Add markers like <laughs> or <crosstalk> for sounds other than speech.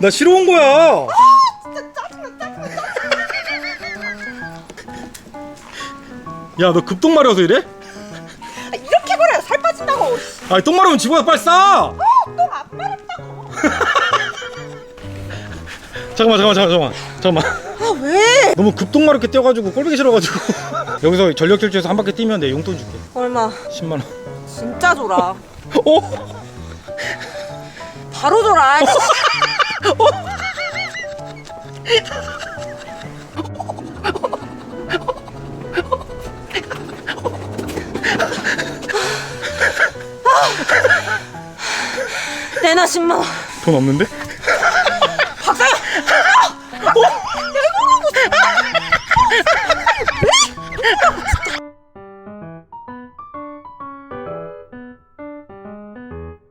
나 쉬러 온 거야. 야, 너 급동 마려서 이래? 아, 이렇게 버려야 살 빠진다고. 아, 똥 마르면 집어서 빨리 싸. 똥안 마렵다고. <laughs> 잠깐만, 잠깐만, 잠깐만, 잠깐만. 아 왜? 너무 급동 마렵게 뛰어가지고 꼴보기 싫어가지고. <laughs> 여기서 전력 질주에서 한 바퀴 뛰면 내 용돈 줄게. 얼마? 10만 원. 진짜 줘라. <laughs> 어? 바로 줘라. 내놔 10만 원. 돈 없는데?